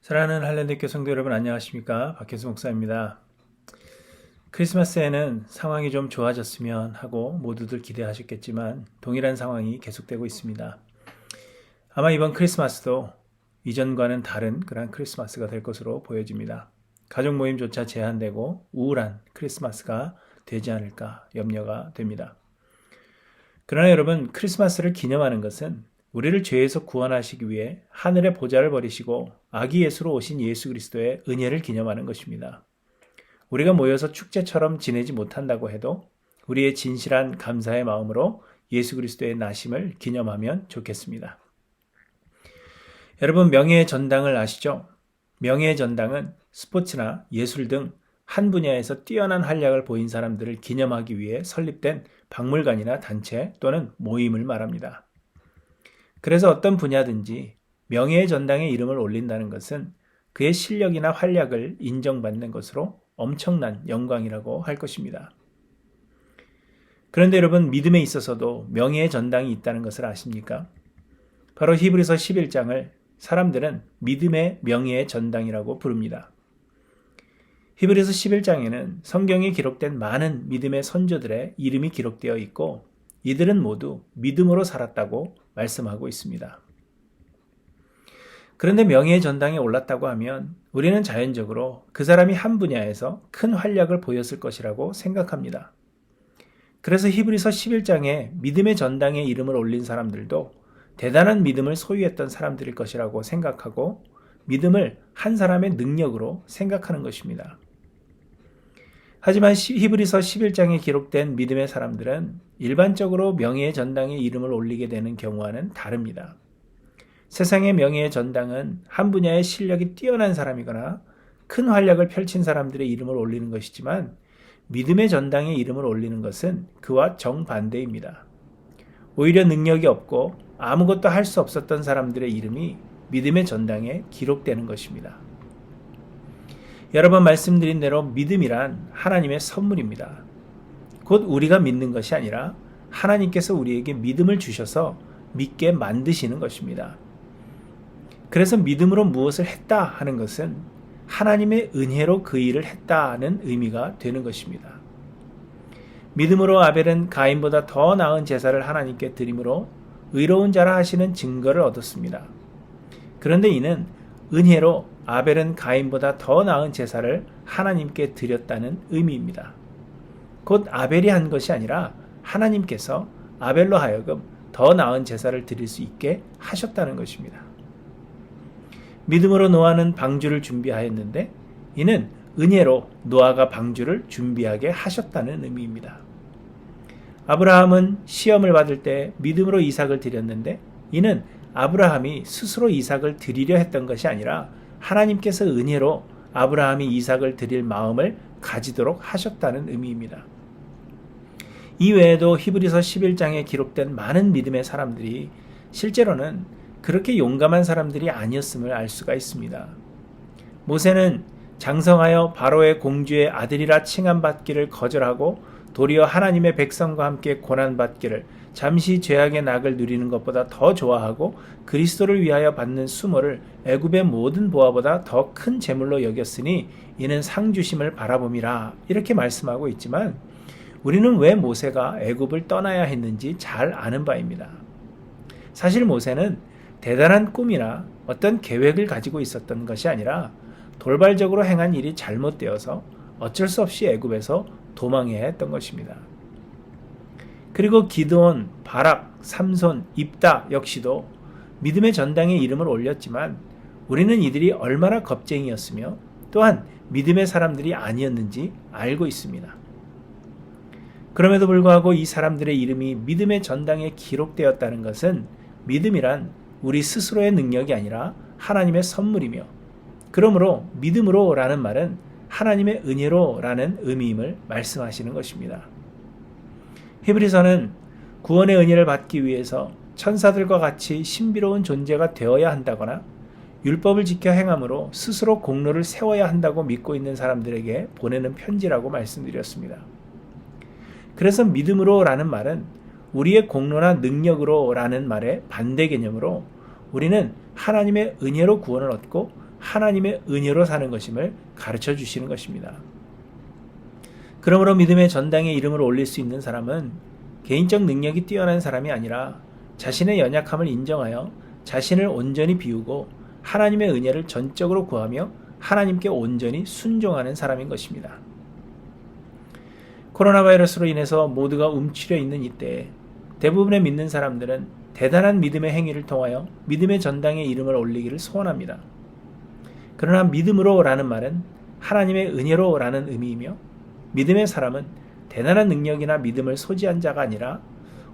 사랑하는 할랜드교 성도 여러분 안녕하십니까 박혜수 목사입니다. 크리스마스에는 상황이 좀 좋아졌으면 하고 모두들 기대하셨겠지만 동일한 상황이 계속되고 있습니다. 아마 이번 크리스마스도 이전과는 다른 그런 크리스마스가 될 것으로 보여집니다. 가족 모임조차 제한되고 우울한 크리스마스가 되지 않을까 염려가 됩니다. 그러나 여러분 크리스마스를 기념하는 것은 우리를 죄에서 구원하시기 위해 하늘의 보좌를 버리시고 아기 예수로 오신 예수 그리스도의 은혜를 기념하는 것입니다. 우리가 모여서 축제처럼 지내지 못한다고 해도 우리의 진실한 감사의 마음으로 예수 그리스도의 나심을 기념하면 좋겠습니다. 여러분 명예의 전당을 아시죠? 명예의 전당은 스포츠나 예술 등 한 분야에서 뛰어난 활약을 보인 사람들을 기념하기 위해 설립된 박물관이나 단체 또는 모임을 말합니다. 그래서 어떤 분야든지 명예의 전당에 이름을 올린다는 것은 그의 실력이나 활약을 인정받는 것으로 엄청난 영광이라고 할 것입니다. 그런데 여러분 믿음에 있어서도 명예의 전당이 있다는 것을 아십니까? 바로 히브리서 11장을 사람들은 믿음의 명예의 전당이라고 부릅니다. 히브리서 11장에는 성경에 기록된 많은 믿음의 선조들의 이름이 기록되어 있고 이들은 모두 믿음으로 살았다고 말씀하고 있습니다. 그런데 명예의 전당에 올랐다고 하면 우리는 자연적으로 그 사람이 한 분야에서 큰 활약을 보였을 것이라고 생각합니다. 그래서 히브리서 11장에 믿음의 전당에 이름을 올린 사람들도 대단한 믿음을 소유했던 사람들일 것이라고 생각하고 믿음을 한 사람의 능력으로 생각하는 것입니다. 하지만 히브리서 11장에 기록된 믿음의 사람들은 일반적으로 명예의 전당에 이름을 올리게 되는 경우와는 다릅니다. 세상의 명예의 전당은 한 분야의 실력이 뛰어난 사람이거나 큰 활약을 펼친 사람들의 이름을 올리는 것이지만 믿음의 전당에 이름을 올리는 것은 그와 정반대입니다. 오히려 능력이 없고 아무것도 할 수 없었던 사람들의 이름이 믿음의 전당에 기록되는 것입니다. 여러 번 말씀드린 대로 믿음이란 하나님의 선물입니다. 곧 우리가 믿는 것이 아니라 하나님께서 우리에게 믿음을 주셔서 믿게 만드시는 것입니다. 그래서 믿음으로 무엇을 했다 하는 것은 하나님의 은혜로 그 일을 했다는 의미가 되는 것입니다. 믿음으로 아벨은 가인보다 더 나은 제사를 하나님께 드림으로 의로운 자라 하시는 증거를 얻었습니다. 그런데 이는 은혜로 아벨은 가인보다 더 나은 제사를 하나님께 드렸다는 의미입니다. 곧 아벨이 한 것이 아니라 하나님께서 아벨로 하여금 더 나은 제사를 드릴 수 있게 하셨다는 것입니다. 믿음으로 노아는 방주를 준비하였는데 이는 은혜로 노아가 방주를 준비하게 하셨다는 의미입니다. 아브라함은 시험을 받을 때 믿음으로 이삭을 드렸는데 이는 아브라함이 스스로 이삭을 드리려 했던 것이 아니라 하나님께서 은혜로 아브라함이 이삭을 드릴 마음을 가지도록 하셨다는 의미입니다. 이 외에도 히브리서 11장에 기록된 많은 믿음의 사람들이 실제로는 그렇게 용감한 사람들이 아니었음을 알 수가 있습니다. 모세는 장성하여 바로의 공주의 아들이라 칭함받기를 거절하고 도리어 하나님의 백성과 함께 고난받기를 잠시 죄악의 낙을 누리는 것보다 더 좋아하고 그리스도를 위하여 받는 수모를 애굽의 모든 보화보다 더 큰 재물로 여겼으니 이는 상 주심을 바라봄이라 이렇게 말씀하고 있지만 우리는 왜 모세가 애굽을 떠나야 했는지 잘 아는 바입니다. 사실 모세는 대단한 꿈이나 어떤 계획을 가지고 있었던 것이 아니라 돌발적으로 행한 일이 잘못되어서 어쩔 수 없이 애굽에서 도망해야 했던 것입니다. 그리고 기드온, 바락, 삼손, 입다 역시도 믿음의 전당에 이름을 올렸지만 우리는 이들이 얼마나 겁쟁이였으며 또한 믿음의 사람들이 아니었는지 알고 있습니다. 그럼에도 불구하고 이 사람들의 이름이 믿음의 전당에 기록되었다는 것은 믿음이란 우리 스스로의 능력이 아니라 하나님의 선물이며 그러므로 믿음으로라는 말은 하나님의 은혜로라는 의미임을 말씀하시는 것입니다. 히브리서는 구원의 은혜를 받기 위해서 천사들과 같이 신비로운 존재가 되어야 한다거나 율법을 지켜 행함으로 스스로 공로를 세워야 한다고 믿고 있는 사람들에게 보내는 편지라고 말씀드렸습니다. 그래서 믿음으로라는 말은 우리의 공로나 능력으로라는 말의 반대 개념으로 우리는 하나님의 은혜로 구원을 얻고 하나님의 은혜로 사는 것임을 가르쳐 주시는 것입니다. 그러므로 믿음의 전당에 이름을 올릴 수 있는 사람은 개인적 능력이 뛰어난 사람이 아니라 자신의 연약함을 인정하여 자신을 온전히 비우고 하나님의 은혜를 전적으로 구하며 하나님께 온전히 순종하는 사람인 것입니다. 코로나 바이러스로 인해서 모두가 움츠려 있는 이때에 대부분의 믿는 사람들은 대단한 믿음의 행위를 통하여 믿음의 전당에 이름을 올리기를 소원합니다. 그러나 믿음으로라는 말은 하나님의 은혜로라는 의미이며 믿음의 사람은 대단한 능력이나 믿음을 소지한 자가 아니라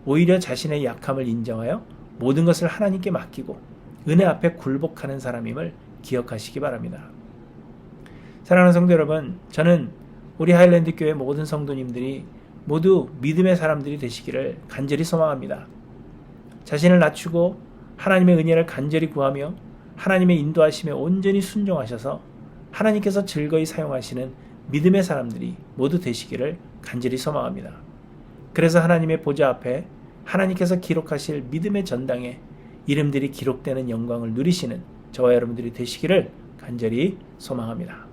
오히려 자신의 약함을 인정하여 모든 것을 하나님께 맡기고 은혜 앞에 굴복하는 사람임을 기억하시기 바랍니다. 사랑하는 성도 여러분, 저는 우리 하일랜드 교회 모든 성도님들이 모두 믿음의 사람들이 되시기를 간절히 소망합니다. 자신을 낮추고 하나님의 은혜를 간절히 구하며 하나님의 인도하심에 온전히 순종하셔서 하나님께서 즐거이 사용하시는 믿음의 사람들이 모두 되시기를 간절히 소망합니다. 그래서 하나님의 보좌 앞에 하나님께서 기록하실 믿음의 전당에 이름들이 기록되는 영광을 누리시는 저와 여러분들이 되시기를 간절히 소망합니다.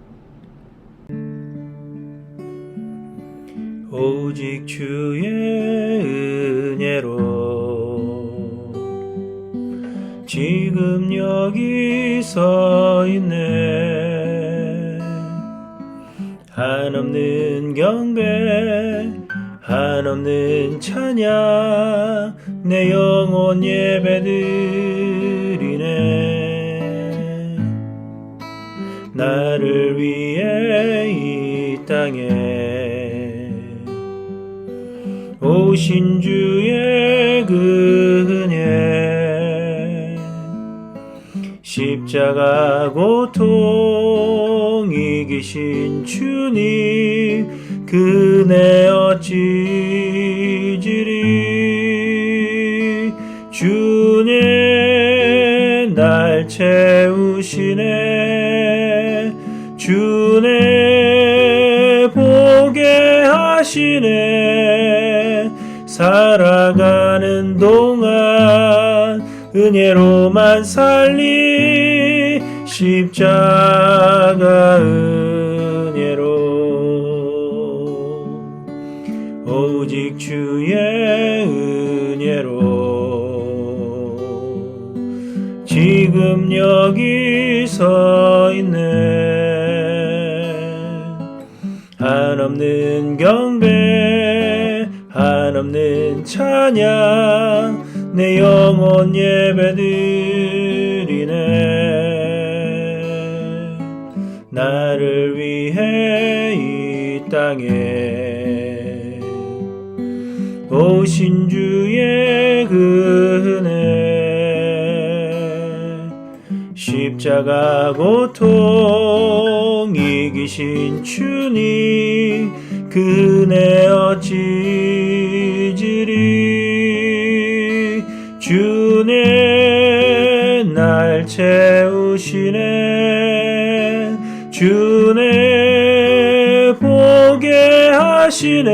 오직 주의 은혜로 지금 여기 서 있네. 한없는 경배 한없는 찬양 내 영혼 예배드리네. 나를 위해 이 땅에 오신 주의 그 은혜 십자가 고통 이기신 주님 그네 어찌 지리? 주네 날 채우시네. 주네 보게 하시네. 살아가는 동안 은혜로만 살리 십자가 은혜로. 오직 주의 은혜로. 지금 여기 서 있네. 한없는 경배 한없는 찬양 내 영혼 예배 드리네. 나를 위해 이 땅에 오신 주의 그 은혜 십자가 고통 이기신 주님 그네 어찌 지리 주네 날 채우시네. 주네 보게 하시네.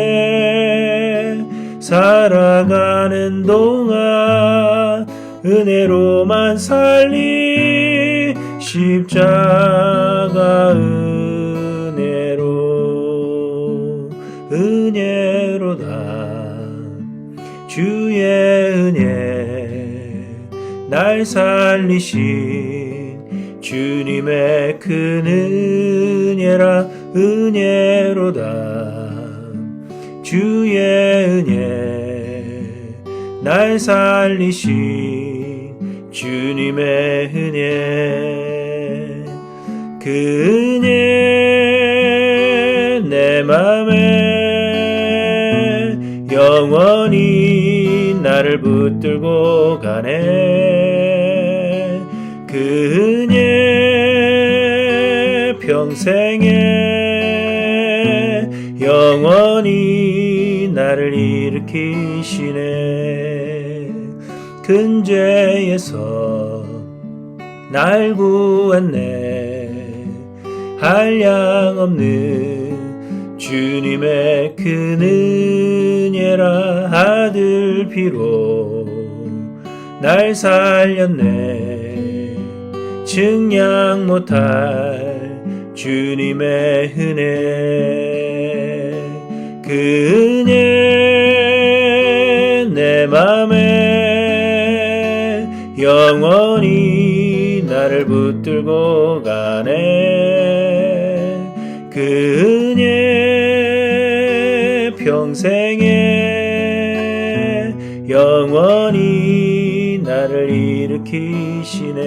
살아가는 동안 은혜로만 살리 십자가 은혜로 은혜로다. 주의 은혜 날 살리신 주님의 큰 은혜라 은혜로다. 주의 은혜 날 살리신 주님의 은혜 그 은혜 내 맘에 영원히 나를 붙들고 가네. 그 은혜 평생에 영원히 나를 일으키시네. 근 죄에서 날 구했네. 한량 없는 주님의 큰 은혜라 아들 피로. 날 살렸네. 증량 못할 주님의 은혜. 그 은혜 내 맘에 영원히 나를 붙들고 가네. 그 평생에 영원히 나를 일으키시네